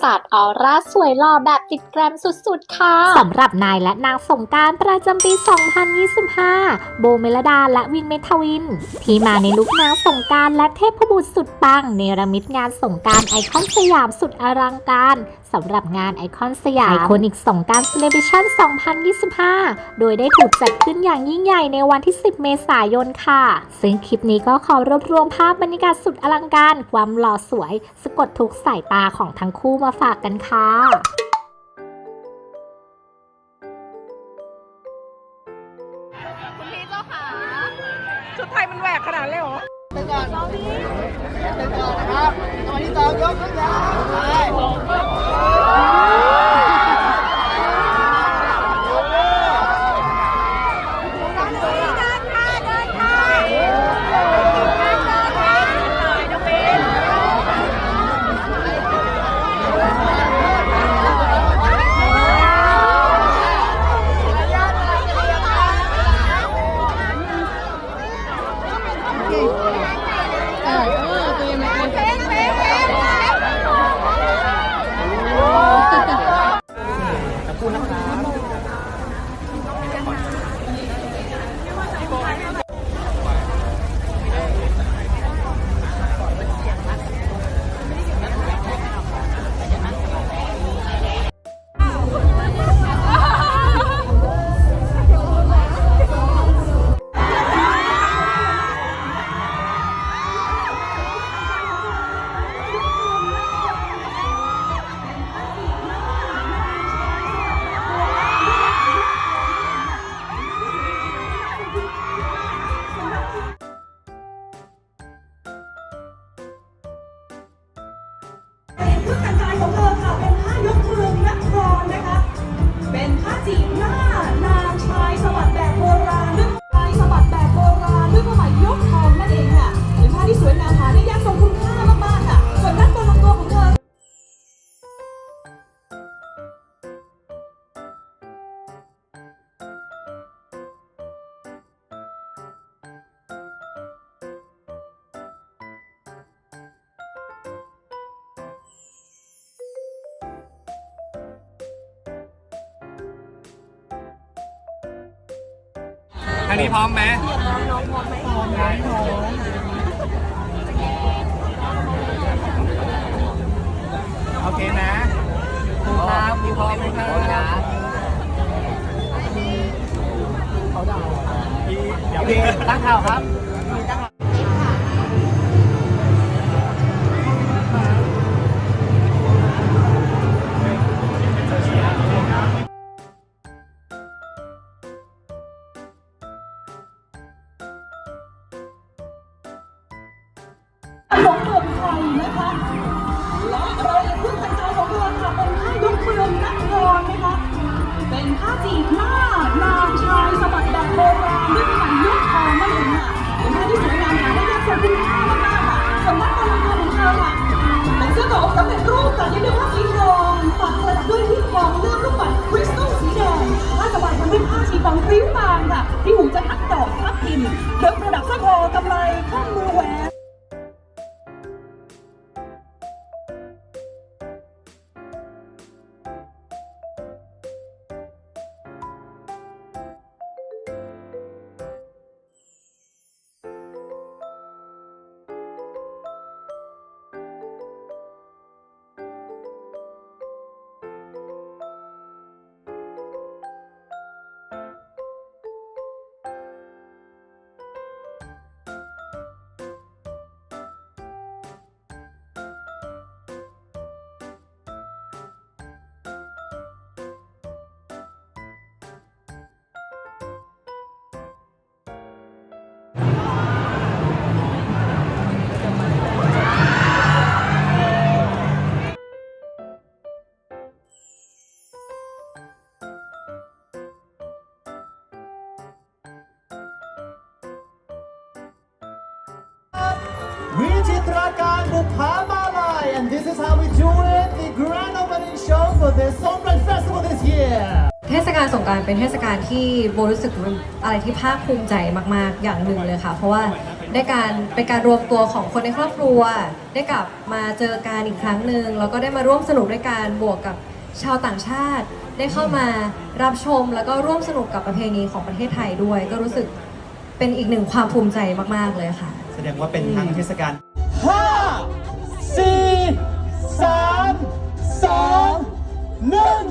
สาดออร่าสวยหล่อแบบติดแกรมสุดๆ ค่ะ สำหรับนายและนางสงการประจำปี 2025 โบเมลดาและวินเมทวิน ที่มาในลุคนางสงการและเทพบุตรสุดปัง เนรมิตงานสงการไอคอนสยามสุดอลังการ สำหรับงานไอคอนสยามไอคอนิกสงกรารเซเลบ r ชั่น 2025 โดยได้ถูกจัดขึ้นอย่างยิ่งใหญ่ในวันที่ 10 เมษายนค่ะ ซึ่งคลิปนี้ก็ขอรวบรวมภาพบรรยากาศสุดอลังการ ความหล่อสวย สะกดทุกสายตาของทั้งคู่มาฝากกันค่ะคุณพี่เจ้าขาชุดไทยมันแหวกขนาดเลยเหรอเดี๋ยวก่อนน้องพี่เดินก่อนนะครับจังหวะที่สองยกขึ้นยาวไป ทางเธอ นี้พร้อมไหมโอเคนะครูครับมีพร้อมไหมครับพี่เดี๋ยวพี่ตั้งข่าวครับ นะคะและเราจะขึ้นแต่งกายของเราค่ะเป็นผ้ายกเมืองนครนะคะ เป็นผ้าจีบหน้านางชายสะบัดแบบโบราณด้วยไหมยกทองนั่นเองค่ะเป็นผ้าที่สวยงามหาได้ยากทรงคุณค่ามากๆค่ะสำนักการเงินของเธอค่ะเป็นเสื้อกราะอกสำเร็จรูปตัดเย็บด้วยผ้าสีทองปักประดับด้วยที่ทองเลือกลูกปัดคริสตัลสีแดงผ้าสบายทำด้วยผ้าชีฟองริ้วบางค่ะที่หูจะทักดอกทับทิมเครื่องประดับสร้อยคอกำไรข้อมือ is how we do it the grand opening show for the Songkran Festival this year เทศกาลสงกรารเป็นเทศกาลที่โบรู้สึกมันอะไรที่ภาคภูมิใจมาก ๆ อย่างหนึ่งเลยค่ะ เพราะว่าได้การเป็นการรวมตัวของคนในครอบครัว ได้กลับมาเจอกันอีกครั้งหนึ่งแล้วก็ได้มาร่วมสนุกด้วยการบวกกับชาวต่างชาติ ได้เข้ามารับชมแล้วก็ร่วมสนุกกับประเพณีของประเทศไทยด้วย ก็รู้สึกเป็นอีกหนึ่งความภูมิใจมาก ๆ เลยค่ะ แสดงว่าเป็นทั้งเทศกาล ห้าสี่ สามสองหนึ่ง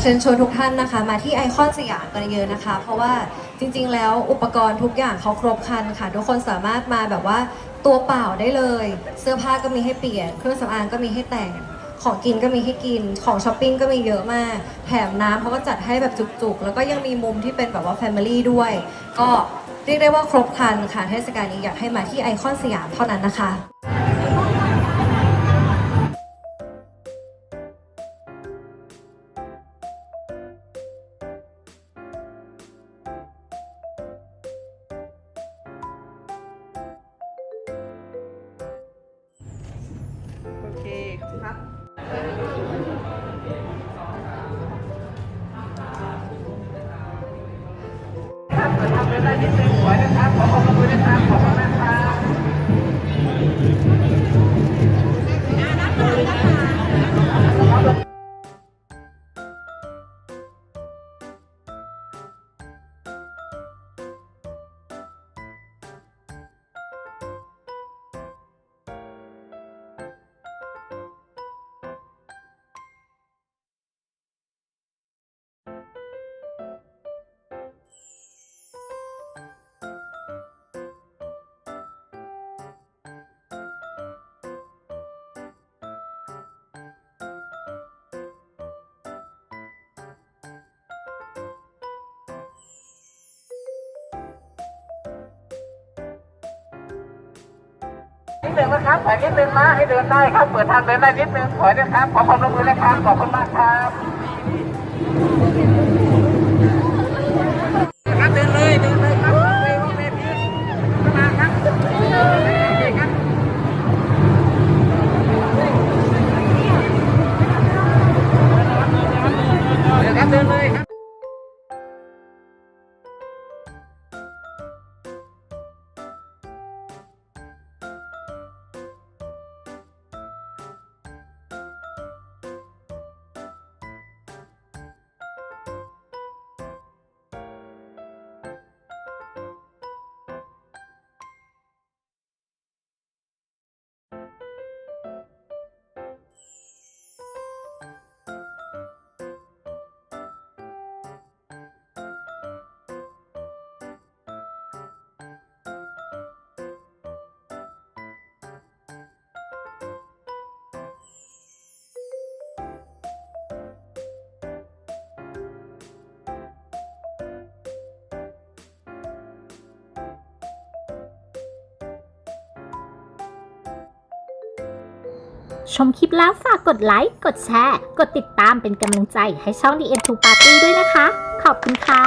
เชิญชวนทุกท่านนะคะ มาที่ไอคอนสยามกันเยอะนะคะ เพราะว่าจริงๆ แล้วอุปกรณ์ทุกอย่างเขาครบครันค่ะ ทุกคนสามารถมาแบบว่าตัวเปล่าได้เลย เสื้อผ้าก็มีให้เปลี่ยน เครื่องสำอางก็มีให้แต่ง ของกินก็มีให้กิน ของช้อปปิ้งก็มีเยอะมาก แถมน้ำเขาก็จัดให้แบบจุกๆ แล้วก็ยังมีมุมที่เป็นแบบว่าแฟมิลี่ด้วย ก็เรียกได้ว่าครบครันค่ะ เทศกาลนี้อยากให้มาที่ไอคอนสยามเท่านั้นนะคะโอเคครับ นิดนึงนะครับ ถอยนิดนึงนะให้เดินได้ครับเปิดทางเดินได้นิดนึงถอยนะครับขอความร่วมมือนะครับขอบคุณมากครับครับ ชมคลิปแล้วฝากกดไลค์ กดแชร์ กดติดตามเป็นกำลังใจให้ช่อง The End to Party ด้วยนะคะ ขอบคุณค่ะ